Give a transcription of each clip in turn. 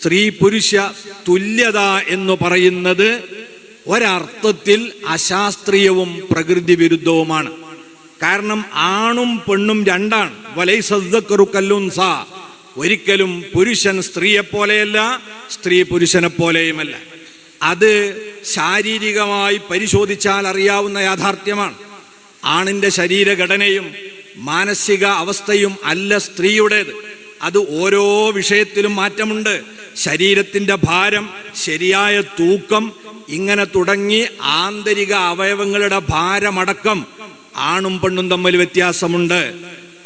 സ്ത്രീ പുരുഷ തുല്യത എന്ന് പറയുന്നത് ഒരർത്ഥത്തിൽ അശാസ്ത്രീയവും പ്രകൃതി വിരുദ്ധവുമാണ്. കാരണം ആണും പെണ്ണും രണ്ടാണ്. കല്ലുൻസ. ഒരിക്കലും പുരുഷൻ സ്ത്രീയെ പോലെയല്ല സ്ത്രീ പുരുഷനെ പോലെയുമല്ല. അത് ശാരീരികമായി പരിശോധിച്ചാൽ അറിയാവുന്ന യാഥാർത്ഥ്യമാണ്. ആണിന്റെ ശരീരഘടനയും മാനസിക അവസ്ഥയും അല്ല സ്ത്രീയുടേത്. അത് ഓരോ വിഷയത്തിലും മാറ്റമുണ്ട്. ശരീരത്തിന്റെ ഭാരം ശരിയായ തൂക്കം ഇങ്ങനെ തുടങ്ങി ആന്തരിക അവയവങ്ങളുടെ ഭാരമടക്കം ആണും പെണ്ണും തമ്മിൽ വ്യത്യാസമുണ്ട്.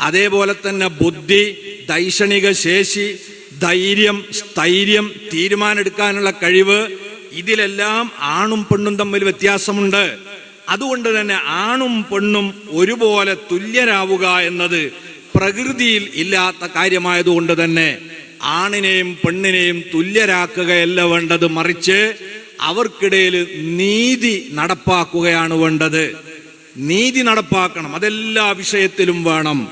അതേപോലെ തന്നെ ബുദ്ധി ദൈക്ഷണിക ശേഷി ധൈര്യം സ്ഥൈര്യം തീരുമാനമെടുക്കാനുള്ള കഴിവ് ഇതിലെല്ലാം ആണും പെണ്ണും തമ്മിൽ വ്യത്യാസമുണ്ട്. അതുകൊണ്ട് തന്നെ ആണും പെണ്ണും ഒരുപോലെ തുല്യരാവുക എന്നത് പ്രകൃതിയിൽ ഇല്ലാത്ത കാര്യമായതുകൊണ്ട് തന്നെ ആണിനെയും പെണ്ണിനെയും തുല്യരാക്കുകയല്ല വേണ്ടത്. മറിച്ച് അവർക്കിടയിൽ നീതി നടപ്പാക്കുകയാണ് വേണ്ടത്. നീതി നടപ്പാക്കണം. അതെല്ലാ വിഷയത്തിലും വേണം.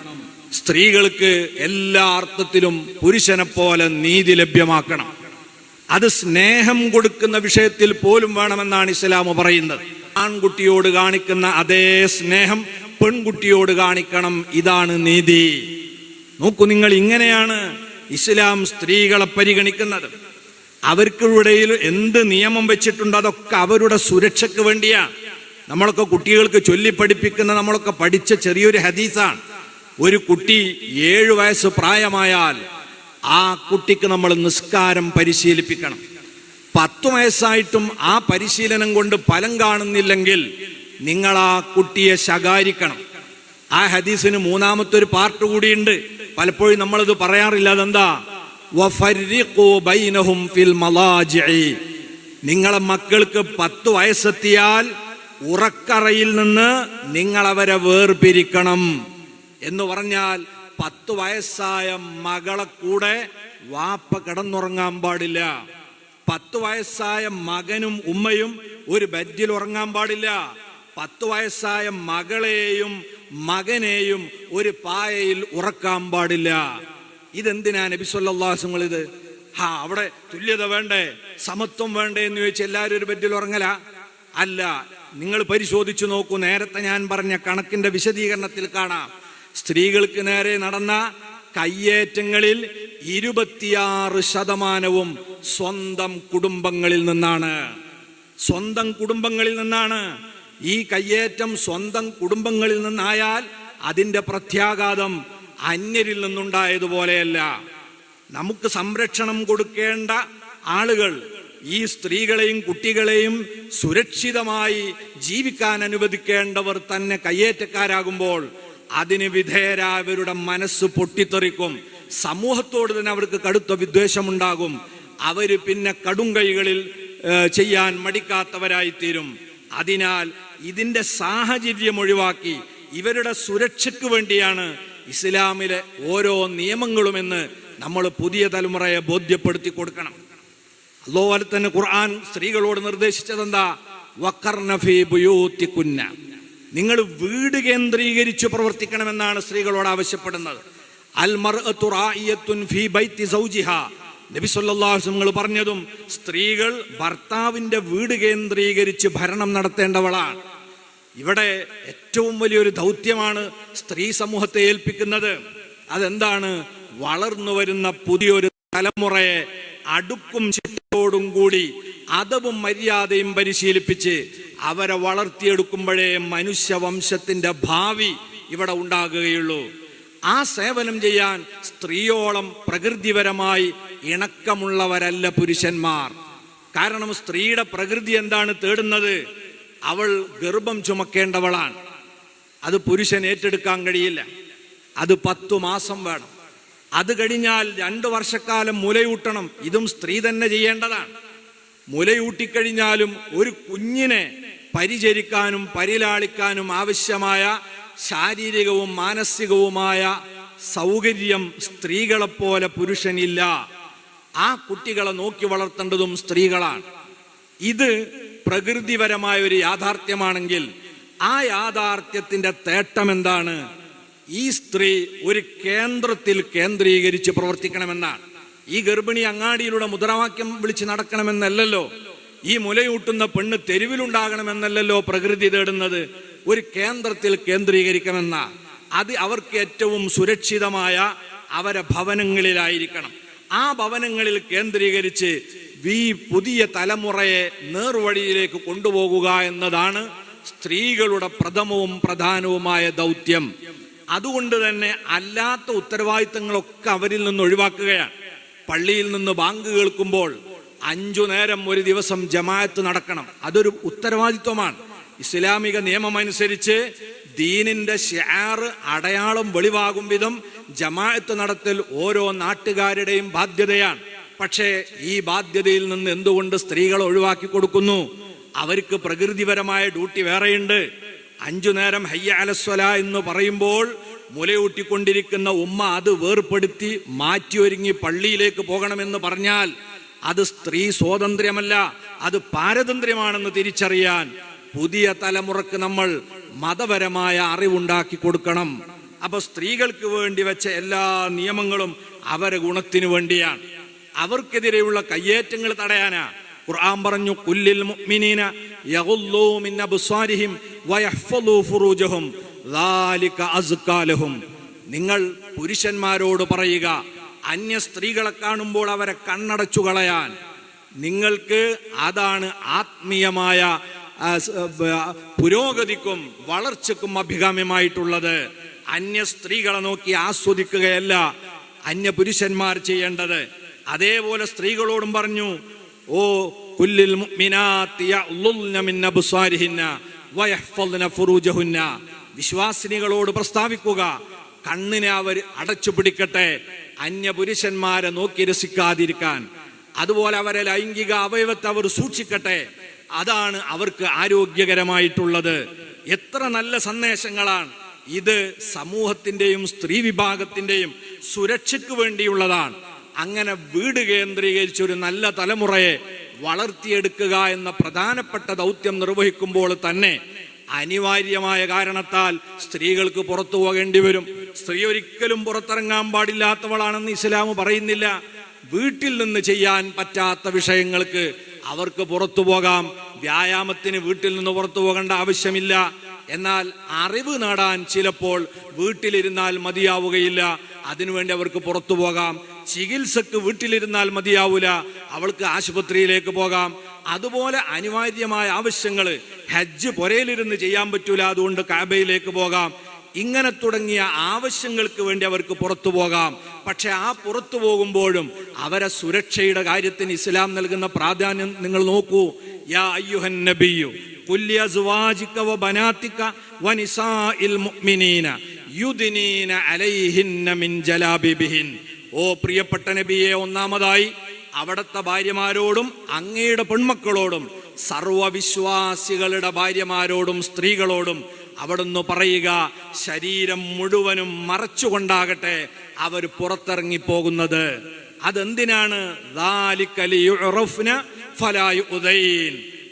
സ്ത്രീകൾക്ക് എല്ലാ അർത്ഥത്തിലും പുരുഷനെ പോലെ നീതി ലഭ്യമാക്കണം. അത് സ്നേഹം കൊടുക്കുന്ന വിഷയത്തിൽ പോലും വേണമെന്നാണ് ഇസ്ലാം പറയുന്നത്. ആൺകുട്ടിയോട് കാണിക്കുന്ന അതേ സ്നേഹം പെൺകുട്ടിയോട് കാണിക്കണം. ഇതാണ് നീതി. നോക്കൂ നിങ്ങൾ ഇങ്ങനെയാണ് ഇസ്ലാം സ്ത്രീകളെ പരിഗണിക്കുന്നത്. അവർക്കിടയിൽ എന്ത് നിയമം വെച്ചിട്ടുണ്ടോ അതൊക്കെ അവരുടെ സുരക്ഷയ്ക്ക് വേണ്ടിയാണ് നമ്മളൊക്കെ കുട്ടികൾക്ക് ചൊല്ലി പഠിപ്പിക്കുന്ന നമ്മളൊക്കെ പഠിച്ച ചെറിയൊരു ഹദീസാണ്. ഒരു കുട്ടി ഏഴു വയസ്സ് പ്രായമായാൽ ആ കുട്ടിക്ക് നമ്മൾ നിസ്കാരം പരിശീലിപ്പിക്കണം. പത്തു വയസ്സായിട്ടും ആ പരിശീലനം കൊണ്ട് ഫലം കാണുന്നില്ലെങ്കിൽ നിങ്ങൾ ആ കുട്ടിയെ ശകാരിക്കണം. ആ ഹദീസിന് മൂന്നാമത്തെ ഒരു പാർട്ട് കൂടിയുണ്ട്. പലപ്പോഴും നമ്മളത് പറയാറില്ല അതെന്താ. നിങ്ങളെ മക്കൾക്ക് പത്ത് വയസ്സെത്തിയാൽ ഉറക്കറയിൽ നിന്ന് നിങ്ങൾ അവരെ വേർപിരിക്കണം എന്ന് പറഞ്ഞാൽ പത്ത് വയസ്സായ മകളെ കൂടെ വാപ്പ കിടന്നുറങ്ങാൻ പാടില്ല. പത്ത് വയസ്സായ മകനും ഉമ്മയും ഒരു ബെഡിൽ ഉറങ്ങാൻ പാടില്ല. പത്ത് വയസ്സായ മകളെയും മകനെയും ഒരു പായയിൽ ഉറക്കാൻ പാടില്ല. ഇതെന്തിനാ നബി സല്ലാസങ്ങൾ ഇത്? ഹാ അവിടെ തുല്യത വേണ്ടേ? സമത്വം വേണ്ടേ എന്ന് ചോദിച്ച് എല്ലാവരും ഒരു ബെഡിൽ ഉറങ്ങല? അല്ല നിങ്ങൾ പരിശോധിച്ചു നോക്കൂ. നേരത്തെ ഞാൻ പറഞ്ഞ കണക്കിന്റെ വിശദീകരണത്തിൽ കാണാം. സ്ത്രീകൾക്ക് നേരെ നടന്ന കയ്യേറ്റങ്ങളിൽ ഇരുപത്തിയാറ് ശതമാനവും സ്വന്തം കുടുംബങ്ങളിൽ നിന്നാണ്. സ്വന്തം കുടുംബങ്ങളിൽ നിന്നാണ്. ഈ കയ്യേറ്റം സ്വന്തം കുടുംബങ്ങളിൽ നിന്നായാൽ അതിന്റെ പ്രത്യാഘാതം അന്യരിൽ നിന്നുണ്ടായതുപോലെയല്ല. നമുക്ക് സംരക്ഷണം കൊടുക്കേണ്ട ആളുകൾ ഈ സ്ത്രീകളെയും കുട്ടികളെയും സുരക്ഷിതമായി ജീവിക്കാൻ അനുവദിക്കേണ്ടവർ തന്നെ കയ്യേറ്റക്കാരാകുമ്പോൾ അതിന് വിധേയരായവരുടെ മനസ്സ് പൊട്ടിത്തെറിക്കും. സമൂഹത്തോട് തന്നെ അവർക്ക് കടുത്ത വിദ്വേഷമുണ്ടാകും. അവർ പിന്നെ കടും കൈകളിൽ ചെയ്യാൻ മടിക്കാത്തവരായിത്തീരും. അതിനാൽ ഇതിന്റെ സാഹചര്യം ഒഴിവാക്കി ഇവരുടെ സുരക്ഷയ്ക്ക് വേണ്ടിയാണ് ഇസ്ലാമിലെ ഓരോ നിയമങ്ങളുമെന്ന് നമ്മൾ പുതിയ തലമുറയെ ബോധ്യപ്പെടുത്തി കൊടുക്കണം. അതുപോലെ തന്നെ ഖുർആൻ സ്ത്രീകളോട് നിർദ്ദേശിച്ചത് എന്താ വക്കർണഫി ബുയൂത്തിക്കുന്ന. നിങ്ങൾ വീട് കേന്ദ്രീകരിച്ച് പ്രവർത്തിക്കണമെന്നാണ് സ്ത്രീകളോട് ആവശ്യപ്പെടുന്നത്. അൽ മർഅത്തു റായിയത്തുൻ ഫീ ബൈത്തി സൗജിഹ. നബി വസല്ലം പറഞ്ഞതും സ്ത്രീകൾ ഭർത്താവിന്റെ വീട് കേന്ദ്രീകരിച്ച് ഭരണം നടത്തേണ്ടവളാണ്. ഇവിടെ ഏറ്റവും വലിയൊരു ദൗത്യമാണ് സ്ത്രീ സമൂഹത്തെ ഏൽപ്പിക്കുന്നത്. അതെന്താണ്? വളർന്നു വരുന്ന പുതിയൊരു തലമുറയെ അടുക്കും ചിട്ടയോടും കൂടി അതവും മര്യാദയും പരിശീലിപ്പിച്ച് അവരെ വളർത്തിയെടുക്കുമ്പോഴേ മനുഷ്യവംശത്തിന്റെ ഭാവി ഇവിടെ ഉണ്ടാകുകയുള്ളൂ. ആ സേവനം ചെയ്യാൻ സ്ത്രീയോളം പ്രകൃതിപരമായി ഇണക്കമുള്ളവരല്ല പുരുഷന്മാർ. കാരണം സ്ത്രീയുടെ പ്രകൃതി എന്താണ് തേടുന്നത്? അവൾ ഗർഭം ചുമക്കേണ്ടവളാണ്. അത് പുരുഷൻ ഏറ്റെടുക്കാൻ കഴിയില്ല. അത് പത്തു മാസം വേണം. അത് കഴിഞ്ഞാൽ രണ്ടു വർഷക്കാലം മുലയൂട്ടണം. ഇതും സ്ത്രീ തന്നെ ചെയ്യേണ്ടതാണ്. മുലയൂട്ടിക്കഴിഞ്ഞാലും ഒരു കുഞ്ഞിനെ പരിചരിക്കാനും പരിലാളിക്കാനും ആവശ്യമായ ശാരീരികവും മാനസികവുമായ സൗകര്യം സ്ത്രീകളെപ്പോലെ പുരുഷനില്ല. ആ കുട്ടികളെ നോക്കി വളർത്തേണ്ടതും സ്ത്രീകളാണ്. ഇത് പ്രകൃതിപരമായ ഒരു യാഥാർത്ഥ്യമാണെങ്കിൽ ആ യാഥാർത്ഥ്യത്തിന്റെ തേട്ടം എന്താണ്? ഈ സ്ത്രീ ഒരു കേന്ദ്രത്തിൽ കേന്ദ്രീകരിച്ച് പ്രവർത്തിക്കണമെന്നാണ്. ഈ ഗർഭിണി അങ്ങാടിയിലൂടെ മുദ്രാവാക്യം വിളിച്ച് നടക്കണമെന്നല്ലല്ലോ. ഈ മുലയൂട്ടുന്ന പെണ്ണ് തെരുവിലുണ്ടാകണമെന്നല്ലല്ലോ പ്രകൃതി തേടുന്നത്. ഒരു കേന്ദ്രത്തിൽ കേന്ദ്രീകരിക്കണമെന്ന അത് അവർക്ക് ഏറ്റവും സുരക്ഷിതമായ അവരെ ഭവനങ്ങളിലായിരിക്കണം. ആ ഭവനങ്ങളിൽ കേന്ദ്രീകരിച്ച് ഈ പുതിയ തലമുറയെ നേർവഴിയിലേക്ക് കൊണ്ടുപോകുക എന്നതാണ് സ്ത്രീകളുടെ പ്രഥമവും പ്രധാനവുമായ ദൗത്യം. അതുകൊണ്ട് തന്നെ അല്ലാത്ത ഉത്തരവാദിത്തങ്ങളൊക്കെ അവരിൽ നിന്ന് ഒഴിവാക്കുകയാണ്. പള്ളിയിൽ നിന്ന് ബാങ്ക് കേൾക്കുമ്പോൾ അഞ്ചു നേരം ഒരു ദിവസം ജമാഅത്ത് നടക്കണം. അതൊരു ഉത്തരവാദിത്വമാണ്. ഇസ്ലാമിക നിയമമനുസരിച്ച് ദീനിന്റെ ഷാറ് അടയാളം വെളിവാകും വിധം ജമാഅത്ത് നടത്തൽ ഓരോ നാട്ടുകാരുടെയും ബാധ്യതയാണ്. പക്ഷേ ഈ ബാധ്യതയിൽ നിന്ന് എന്തുകൊണ്ട് സ്ത്രീകൾ ഒഴിവാക്കി കൊടുക്കുന്നു? അവർക്ക് പ്രകൃതിപരമായ ഡ്യൂട്ടി വേറെയുണ്ട്. അഞ്ചു നേരം ഹയ്യ അലസ്വല എന്ന് പറയുമ്പോൾ മുലയൂട്ടിക്കൊണ്ടിരിക്കുന്ന ഉമ്മ അത് വേർപ്പെടുത്തി മാറ്റി ഒരുങ്ങി പള്ളിയിലേക്ക് പോകണമെന്ന് പറഞ്ഞാൽ അത് സ്ത്രീ സ്വാതന്ത്ര്യമല്ല അത് പാരതന്ത്ര്യമാണെന്ന് തിരിച്ചറിയാൻ പുതിയ തലമുറയ്ക്ക് നമ്മൾ മതപരമായ അറിവുണ്ടാക്കി കൊടുക്കണം. അപ്പൊ സ്ത്രീകൾക്ക് വേണ്ടി വെച്ച എല്ലാ നിയമങ്ങളും അവരെ ഗുണത്തിനു വേണ്ടിയാണ്. അവർക്കെതിരെയുള്ള കയ്യേറ്റങ്ങൾ തടയാനാ. ഖുർആൻ പറഞ്ഞു കുല്ലിൽ മുഅ്മിനീന യഗുല്ലൂ മിൻ അബ്സാരിഹിം വയഹ്ഫളൂ ഫുറൂജഹും ദാലിക അസ്കാലഹും നിങ്ങൾ പുരുഷന്മാരോട് പറയുക അന്യ സ്ത്രീകളെ കാണുമ്പോൾ അവരെ കണ്ണടച്ചു കളയാൻ. നിങ്ങൾക്ക് അതാണ് ആത്മീയമായ പുരോഗതിക്കും വളർച്ചക്കും അഭികാമ്യമായിട്ടുള്ളത് അന്യ സ്ത്രീകളെ നോക്കി ആസ്വദിക്കുകയല്ല അന്യ പുരുഷന്മാർ ചെയ്യേണ്ടത്. അതേപോലെ സ്ത്രീകളോടും പറഞ്ഞു ഓ കുല്ലിൽ വിശ്വാസിനികളോട് പ്രസ്താവിക്കുക കണ്ണിനെ അവർ അടച്ചു പിടിക്കട്ടെ അന്യ പുരുഷന്മാരെ നോക്കി രസിക്കാതിരിക്കാൻ. അതുപോലെ അവരെ ലൈംഗിക അവയവത്തെ അവർ സൂക്ഷിക്കട്ടെ അതാണ് അവർക്ക് ആരോഗ്യകരമായിട്ടുള്ളത്. എത്ര നല്ല സന്ദേശങ്ങളാണ്. ഇത് സമൂഹത്തിന്റെയും സ്ത്രീ വിഭാഗത്തിന്റെയും സുരക്ഷയ്ക്ക് വേണ്ടിയുള്ളതാണ്. അങ്ങനെ വീട് കേന്ദ്രീകരിച്ച് ഒരു നല്ല തലമുറയെ വളർത്തിയെടുക്കുക എന്ന പ്രധാനപ്പെട്ട ദൗത്യം നിർവഹിക്കുമ്പോൾ തന്നെ അനിവാര്യമായ കാരണത്താൽ സ്ത്രീകൾക്ക് പുറത്തു പോകേണ്ടി വരും. സ്ത്രീ ഒരിക്കലും പുറത്തിറങ്ങാൻ പാടില്ലാത്തവളാണെന്ന് ഇസ്ലാം പറയുന്നില്ല. വീട്ടിൽ നിന്ന് ചെയ്യാൻ പറ്റാത്ത വിഷയങ്ങൾക്ക് അവർക്ക് പുറത്തു പോകാം. വ്യായാമത്തിന് വീട്ടിൽ നിന്ന് പുറത്തു പോകേണ്ട ആവശ്യമില്ല. എന്നാൽ അറിവ് നേടാൻ ചിലപ്പോൾ വീട്ടിലിരുന്നാൽ മതിയാവുകയില്ല. അതിനുവേണ്ടി അവർക്ക് പുറത്തു പോകാം. ചികിത്സക്ക് വീട്ടിലിരുന്നാൽ മതിയാവൂല. അവൾക്ക് ആശുപത്രിയിലേക്ക് പോകാം. അതുപോലെ അനിവാര്യമായ ആവശ്യങ്ങൾ ഹജ്ജ് പുരയിലിരുന്ന് ചെയ്യാൻ പറ്റൂല. അതുകൊണ്ട് കാബയിലേക്ക് പോകാം. ഇങ്ങനെ തുടങ്ങിയ ആവശ്യങ്ങൾക്ക് വേണ്ടി അവർക്ക് പുറത്തു പോകാം. പക്ഷെ ആ പുറത്തു പോകുമ്പോഴും അവരെ സുരക്ഷയുടെ കാര്യത്തിന് ഇസ്ലാം നൽകുന്ന പ്രാധാന്യം നിങ്ങൾ നോക്കൂ. യാ അയ്യുഹൻ നബിയു മുഅ്മിനീന യുദിനീന അലൈഹിന്ന മിൻ ഓ പ്രിയപ്പെട്ട നബിയെ ഒന്നാമതായി അവിടത്തെ ഭാര്യമാരോടും അങ്ങയുടെ പെൺമക്കളോടും സർവവിശ്വാസികളുടെ ഭാര്യമാരോടും സ്ത്രീകളോടും അവിടുന്ന് പറയുക ശരീരം മുഴുവനും മറച്ചുകൊണ്ടാകട്ടെ അവർ പുറത്തിറങ്ങി പോകുന്നത് അതെന്തിനാണ്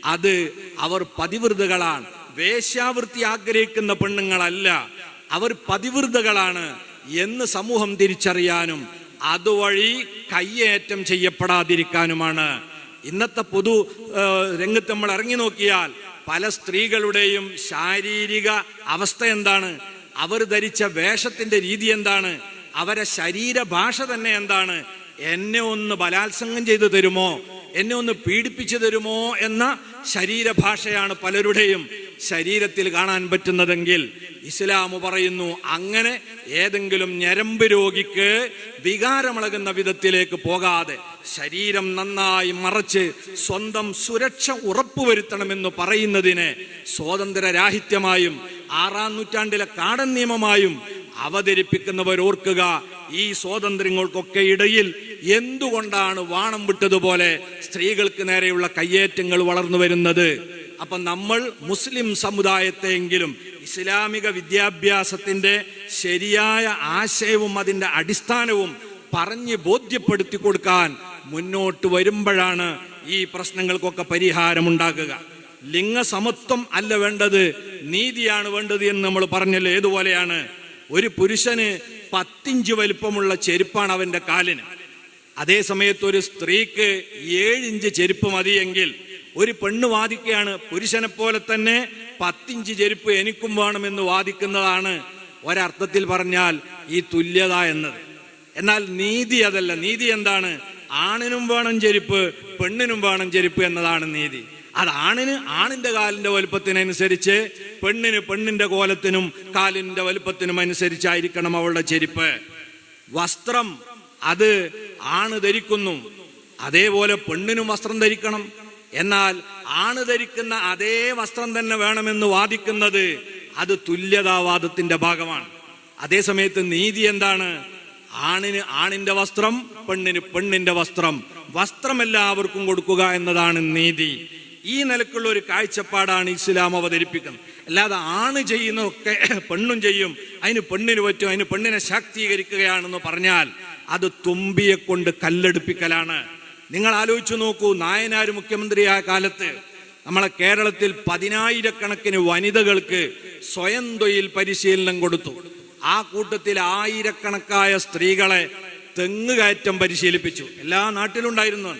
അത് അവർ പതിവൃതകളാണ്. വേശ്യാവൃത്തി ആഗ്രഹിക്കുന്ന പെണ്ണുങ്ങളല്ല. അവർ പതിവൃതകളാണ് എന്ന് സമൂഹം തിരിച്ചറിയാനും അതുവഴി കയ്യേറ്റം ചെയ്യപ്പെടാതിരിക്കാനുമാണ്. ഇന്നത്തെ പൊതു രംഗത്ത് നമ്മൾ ഇറങ്ങി നോക്കിയാൽ പല സ്ത്രീകളുടെയും ശാരീരിക അവസ്ഥ എന്താണ്? അവർ ധരിച്ച വേഷത്തിന്റെ രീതി എന്താണ്? അവരെ ശരീരഭാഷ തന്നെ എന്താണ്? എന്നെ ഒന്ന് ബലാത്സംഗം ചെയ്തു തരുമോ? എന്നെ ഒന്ന് പീഡിപ്പിച്ചു തരുമോ? എന്ന ശരീരഭാഷയാണ് പലരുടെയും ശരീരത്തിൽ കാണാൻ പറ്റുന്നതെങ്കിൽ ഇസ്ലാം പറയുന്നു അങ്ങനെ ഏതെങ്കിലും ഞരമ്പ് രോഗിക്ക് വികാരമിളകുന്ന വിധത്തിലേക്ക് പോകാതെ ശരീരം നന്നായി മറച്ച് സ്വന്തം സുരക്ഷ ഉറപ്പുവരുത്തണമെന്ന് പറയുന്നതിനെ സ്വാതന്ത്ര്യരാഹിത്യമായും ആറാം നൂറ്റാണ്ടിലെ കാടൻ നിയമമായും അവതരിപ്പിക്കുന്നവർ ഓർക്കുക ഈ സ്വാതന്ത്ര്യങ്ങൾക്കൊക്കെ ഇടയിൽ എന്തുകൊണ്ടാണ് വാണം വിട്ടതുപോലെ സ്ത്രീകൾക്ക് നേരെയുള്ള കയ്യേറ്റങ്ങൾ വളർന്നു വരുന്നത്? അപ്പൊ നമ്മൾ മുസ്ലിം സമുദായത്തെയെങ്കിലും ഇസ്ലാമിക വിദ്യാഭ്യാസത്തിന്റെ ശരിയായ ആശയവും അതിന്റെ അടിസ്ഥാനവും പറഞ്ഞ് ബോധ്യപ്പെടുത്തി കൊടുക്കാൻ മുന്നോട്ട് വരുമ്പോഴാണ് ഈ പ്രശ്നങ്ങൾക്കൊക്കെ ഉണ്ടാക്കുക. ലിംഗസമത്വം അല്ല വേണ്ടത് നീതിയാണ് വേണ്ടത് എന്ന് നമ്മൾ പറഞ്ഞല്ലോ. ഏതുപോലെയാണ്? ഒരു പുരുഷന് പത്തിഞ്ച് വലിപ്പമുള്ള ചെരുപ്പാണ് അവന്റെ കാലിന്. അതേ സമയത്ത് ഒരു സ്ത്രീക്ക് ഏഴിഞ്ച് ചെരുപ്പ് മതിയെങ്കിൽ ഒരു പെണ്ണ് വാദിക്കുകയാണ്. പുരുഷനെ പോലെ തന്നെ പത്തിഞ്ച് ചെരുപ്പ് എനിക്കും വേണമെന്ന് വാദിക്കുന്നതാണ് ഒരർത്ഥത്തിൽ പറഞ്ഞാൽ ഈ തുല്യത എന്നത്. എന്നാൽ നീതി അതല്ല. നീതി എന്താണ്? ആണിനും വേണം ചെരുപ്പ് പെണ്ണിനും വേണം ചെരുപ്പ് എന്നതാണ് നീതി. അത് ആണിന് ആണിന്റെ കാലിന്റെ വലുപ്പത്തിനനുസരിച്ച് പെണ്ണിന് പെണ്ണിന്റെ കോലത്തിനും കാലിന്റെ വലുപ്പത്തിനും അനുസരിച്ചായിരിക്കണം അവളുടെ ചെരുപ്പ്. വസ്ത്രം അത് ആണ് ധരിക്കുന്നു. അതേപോലെ പെണ്ണിനും വസ്ത്രം ധരിക്കണം. എന്നാൽ ആണ് ധരിക്കുന്ന അതേ വസ്ത്രം തന്നെ വേണമെന്ന് വാദിക്കുന്നത് അത് തുല്യതാവാദത്തിന്റെ ഭാഗമാണ്. അതേസമയത്ത് നീതി എന്താണ്? ആണിന് ആണിന്റെ വസ്ത്രം പെണ്ണിന് പെണ്ണിന്റെ വസ്ത്രം. വസ്ത്രം എല്ലാവർക്കും കൊടുക്കുക എന്നതാണ് നീതി. ഈ നിലക്കുള്ള ഒരു കാഴ്ചപ്പാടാണ് ഇസ്ലാം അവതരിപ്പിക്കുന്നത്. അല്ലാതെ ആണ് ചെയ്യുന്നതൊക്കെ പെണ്ണും ചെയ്യും. അതിന് പെണ്ണിന് പറ്റും. അതിന് പെണ്ണിനെ ശാക്തീകരിക്കുകയാണെന്ന് പറഞ്ഞാൽ അത് തുമ്പിയെ കൊണ്ട് കല്ലെടുപ്പിക്കലാണ്. നിങ്ങൾ ആലോചിച്ചു നോക്കൂ നായനാർ മുഖ്യമന്ത്രിയായ കാലത്ത്. നമ്മളെ കേരളത്തിൽ പതിനായിരക്കണക്കിന് വനിതകൾക്ക് സ്വയം തൊഴിൽ പരിശീലനം കൊടുത്തു. ആ കൂട്ടത്തിൽ ആയിരക്കണക്കായ സ്ത്രീകളെ തെങ്ങുകയറ്റം പരിശീലിപ്പിച്ചു. എല്ലാ നാട്ടിലുണ്ടായിരുന്നു.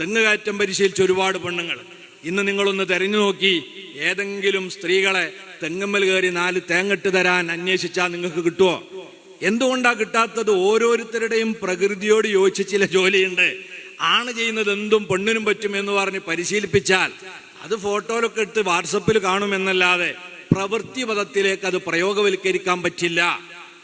തെങ്ങുകയറ്റം പരിശീലിച്ച ഒരുപാട് പെണ്ണുങ്ങൾ. ഇന്ന് നിങ്ങളൊന്ന് തെരഞ്ഞു നോക്കി ഏതെങ്കിലും സ്ത്രീകളെ തെങ്ങമ്മൽ കയറി നാല് തേങ്ങട്ട് തരാൻ അന്വേഷിച്ചാൽ നിങ്ങൾക്ക് കിട്ടുമോ എന്തുകൊണ്ടാ കിട്ടാത്തത്? ഓരോരുത്തരുടെയും പ്രകൃതിയോട് യോജിച്ച ചില ജോലിയുണ്ട്. ആണ് ചെയ്യുന്നത് എന്തും പെണ്ണിനും പറ്റും എന്ന് പറഞ്ഞ് പരിശീലിപ്പിച്ചാൽ അത് ഫോട്ടോയിലൊക്കെ എടുത്ത് വാട്സപ്പിൽ കാണുമെന്നല്ലാതെ പ്രവൃത്തി പദത്തിലേക്ക് അത് പ്രയോഗവൽക്കരിക്കാൻ പറ്റില്ല.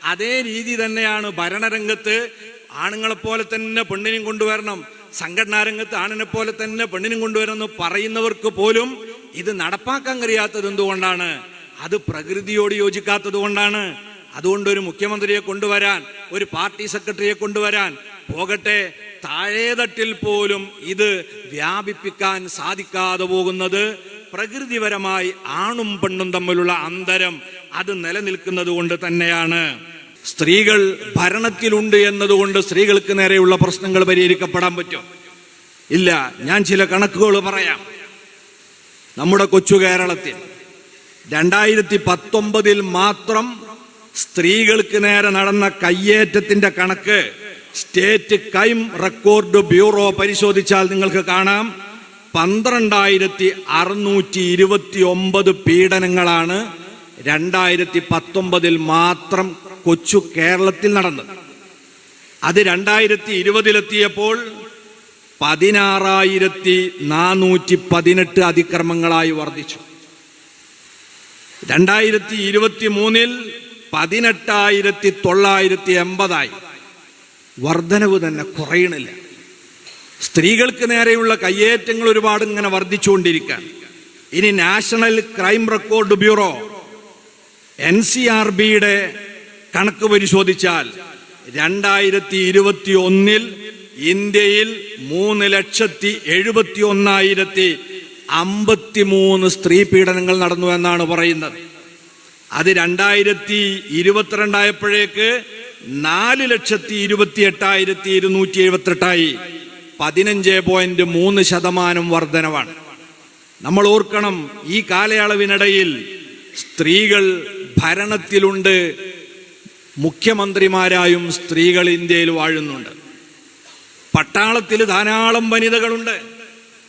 അതേ രീതി തന്നെയാണ് ഭരണരംഗത്ത് ആണുങ്ങളെ പോലെ തന്നെ പെണ്ണിനും കൊണ്ടുവരണം സംഘടനാ രംഗത്ത് ആണിനെ പോലെ തന്നെ പെണ്ണിനും കൊണ്ടുവരണം എന്ന് പറയുന്നവർക്ക് പോലും ഇത് നടപ്പാക്കാൻ കഴിയാത്തത് എന്തുകൊണ്ടാണ്? അത് പ്രകൃതിയോട് യോജിക്കാത്തത് കൊണ്ടാണ്. അതുകൊണ്ട് ഒരു മുഖ്യമന്ത്രിയെ കൊണ്ടുവരാൻ ഒരു പാർട്ടി സെക്രട്ടറിയെ കൊണ്ടുവരാൻ പോകട്ടെ താഴേതട്ടിൽ പോലും ഇത് വ്യാപിപ്പിക്കാൻ സാധിക്കാതെ പോകുന്നത് പ്രകൃതിപരമായി ആണും പെണ്ണും തമ്മിലുള്ള അന്തരം അത് നിലനിൽക്കുന്നത് കൊണ്ട് തന്നെയാണ്. സ്ത്രീകൾ ഭരണത്തിലുണ്ട് എന്നതുകൊണ്ട് സ്ത്രീകൾക്ക് നേരെയുള്ള പ്രശ്നങ്ങൾ പരിഹരിക്കപ്പെടാൻ പറ്റും. ഇല്ല ഞാൻ ചില കണക്കുകൾ പറയാം. നമ്മുടെ കൊച്ചു കേരളത്തിൽ രണ്ടായിരത്തി പത്തൊമ്പതിൽ മാത്രം സ്ത്രീകൾക്ക് നേരെ നടന്ന കയ്യേറ്റത്തിന്റെ കണക്ക് സ്റ്റേറ്റ് ക്രൈം റെക്കോർഡ് ബ്യൂറോ പരിശോധിച്ചാൽ നിങ്ങൾക്ക് കാണാം പന്ത്രണ്ടായിരത്തി അറുന്നൂറ്റി ഇരുപത്തി ഒമ്പത് പീഡനങ്ങളാണ് രണ്ടായിരത്തി പത്തൊമ്പതിൽ മാത്രം കൊച്ചു കേരളത്തിൽ നടന്നത്. അത് രണ്ടായിരത്തി ഇരുപതിലെത്തിയപ്പോൾ പതിനാറായിരത്തി നാനൂറ്റി പതിനെട്ട് അതിക്രമങ്ങളായി വർദ്ധിച്ചു. രണ്ടായിരത്തി ഇരുപത്തി മൂന്നിൽ പതിനെട്ടായിരത്തി തൊള്ളായിരത്തി എൺപതായി വർധനവ് തന്നെ കുറയണില്ല. സ്ത്രീകൾക്ക് നേരെയുള്ള കയ്യേറ്റങ്ങൾ ഒരുപാട് ഇങ്ങനെ വർദ്ധിച്ചുകൊണ്ടിരിക്കുകയാണ് ഇനി national crime record bureau N C R ബിയുടെ കണക്ക് പരിശോധിച്ചാൽ രണ്ടായിരത്തി ഇരുപത്തി ഒന്നിൽ ഇന്ത്യയിൽ മൂന്ന് ലക്ഷത്തി എഴുപത്തി ഒന്നായിരത്തി അമ്പത്തി മൂന്ന് സ്ത്രീ പീഡനങ്ങൾ നടന്നു എന്നാണ് പറയുന്നത്. അത് രണ്ടായിരത്തി ഇരുപത്തിരണ്ടായപ്പോഴേക്ക് നാല് ലക്ഷത്തി ഇരുപത്തി എട്ടായിരത്തി ഇരുന്നൂറ്റി എഴുപത്തെട്ടായി പതിനഞ്ച് പോയിന്റ് മൂന്ന് ശതമാനം വർധനവാണ്. നമ്മൾ ഓർക്കണം ഈ കാലയളവിനിടയിൽ സ്ത്രീകൾ ഭരണത്തിലുണ്ട് മുഖ്യമന്ത്രിമാരായും സ്ത്രീകൾ ഇന്ത്യയിൽ വാഴുന്നുണ്ട്. പട്ടാളത്തിൽ ധാരാളം വനിതകളുണ്ട്.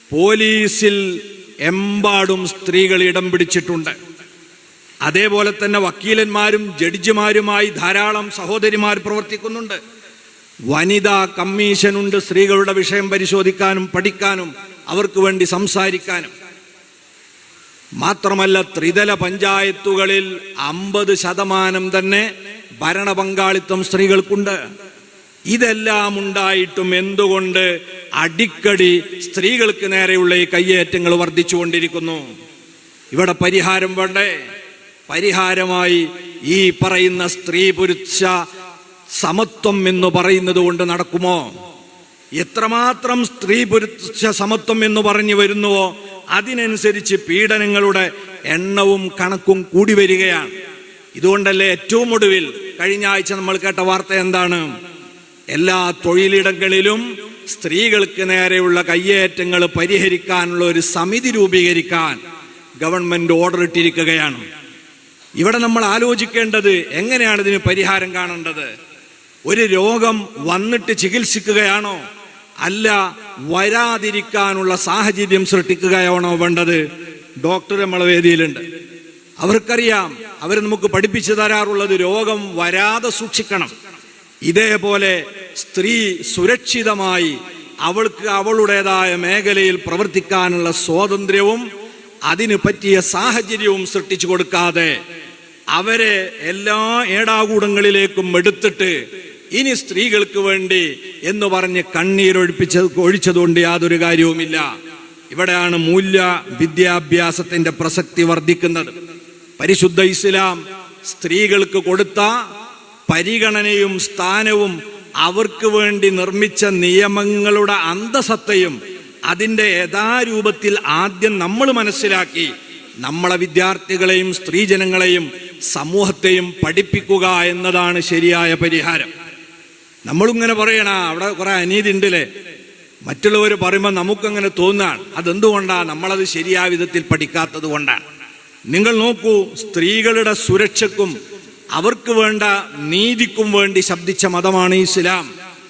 പോലീസിൽ എമ്പാടും സ്ത്രീകൾ ഇടം പിടിച്ചിട്ടുണ്ട്. അതേപോലെ തന്നെ വക്കീലന്മാരും ജഡ്ജിമാരുമായി ധാരാളം സഹോദരിമാർ പ്രവർത്തിക്കുന്നുണ്ട്. വനിതാ കമ്മീഷനുണ്ട് സ്ത്രീകളുടെ വിഷയം പരിശോധിക്കാനും പഠിക്കാനും അവർക്ക് വേണ്ടി സംസാരിക്കാനും. മാത്രമല്ല ത്രിതല പഞ്ചായത്തുകളിൽ അമ്പത് ശതമാനം തന്നെ ഭരണ പങ്കാളിത്തം സ്ത്രീകൾക്കുണ്ട്. ഇതെല്ലാം ഉണ്ടായിട്ടും എന്തുകൊണ്ട് അടിക്കടി സ്ത്രീകൾക്ക് നേരെയുള്ള ഈ കയ്യേറ്റങ്ങൾ വർദ്ധിച്ചുകൊണ്ടിരിക്കുന്നു. ഇവിടെ പരിഹാരം വേണ്ടേ? പരിഹാരമായി ഈ പറയുന്ന സ്ത്രീ പുരുഷ സമത്വം എന്ന് പറയുന്നത് കൊണ്ട് നടക്കുമോ? എത്രമാത്രം സ്ത്രീ പുരുഷ സമത്വം എന്ന് പറഞ്ഞു വരുന്നുവോ അതിനനുസരിച്ച് പീഡനങ്ങളുടെ എണ്ണവും കണക്കും കൂടി വരികയാണ്. ഇതുകൊണ്ടല്ലേ ഏറ്റവും ഒടുവിൽ കഴിഞ്ഞ ആഴ്ച നമ്മൾ കേട്ട വാർത്ത എന്താണ്? എല്ലാ തൊഴിലിടങ്ങളിലും സ്ത്രീകൾക്ക് നേരെയുള്ള കയ്യേറ്റങ്ങൾ പരിഹരിക്കാനുള്ള ഒരു സമിതി രൂപീകരിക്കാൻ ഗവൺമെന്റ് ഓർഡർ ഇട്ടിരിക്കുകയാണ്. ഇവിടെ നമ്മൾ ആലോചിക്കേണ്ടത് എങ്ങനെയാണ് ഇതിന് പരിഹാരം കാണേണ്ടത്? ഒരു രോഗം വന്നിട്ട് ചികിത്സിക്കുകയാണോ? അല്ല വരാതിരിക്കാനുള്ള സാഹചര്യം സൃഷ്ടിക്കുകയാണോ വേണ്ടത്? ഡോക്ടർ നമ്മളെ വേദിയിലുണ്ട്. അവർക്കറിയാം അവർ നമുക്ക് പഠിപ്പിച്ചു തരാറുള്ളത് രോഗം വരാതെ സൂക്ഷിക്കണം. ഇതേപോലെ സ്ത്രീ സുരക്ഷിതമായി അവൾക്ക് അവളുടേതായ മേഖലയിൽ പ്രവർത്തിക്കാനുള്ള സ്വാതന്ത്ര്യവും അതിന് പറ്റിയ സാഹചര്യവും സൃഷ്ടിച്ചു കൊടുക്കാതെ അവരെ എല്ലാ ഏടാകൂടങ്ങളിലേക്കും എടുത്തിട്ട് ഇനി സ്ത്രീകൾക്ക് വേണ്ടി എന്ന് പറഞ്ഞ് കണ്ണീരൊഴിപ്പിച്ച ഒഴിച്ചതുകൊണ്ട് യാതൊരു കാര്യവുമില്ല. ഇവിടെയാണ് മൂല്യ വിദ്യാഭ്യാസത്തിന്റെ പ്രസക്തി വർദ്ധിക്കുന്നത്. പരിശുദ്ധ ഇസ്ലാം സ്ത്രീകൾക്ക് കൊടുത്ത പരിഗണനയും സ്ഥാനവും അവർക്ക് വേണ്ടി നിർമ്മിച്ച നിയമങ്ങളുടെ അന്തസത്തയും അതിന്റെ യഥാരൂപത്തിൽ ആദ്യം നമ്മൾ മനസ്സിലാക്കി. നമ്മളെ വിദ്യാർത്ഥികളെയും സ്ത്രീജനങ്ങളെയും സമൂഹത്തെയും പഠിപ്പിക്കുക എന്നതാണ് ശരിയായ പരിഹാരം. നമ്മളിങ്ങനെ പറയണ അവിടെ കുറെ അനീതി ഉണ്ടല്ലേ? മറ്റുള്ളവർ പറയുമ്പോൾ നമുക്കങ്ങനെ തോന്നാണ്. അതെന്തുകൊണ്ടാണ് നമ്മളത് ശരിയായ വിധത്തിൽ പഠിക്കാത്തത് കൊണ്ടാണ് നിങ്ങൾ നോക്കൂ സ്ത്രീകളുടെ സുരക്ഷക്കും അവർക്ക് വേണ്ട നീതിക്കും വേണ്ടി ശബ്ദിച്ച മതമാണ് ഇസ്ലാം.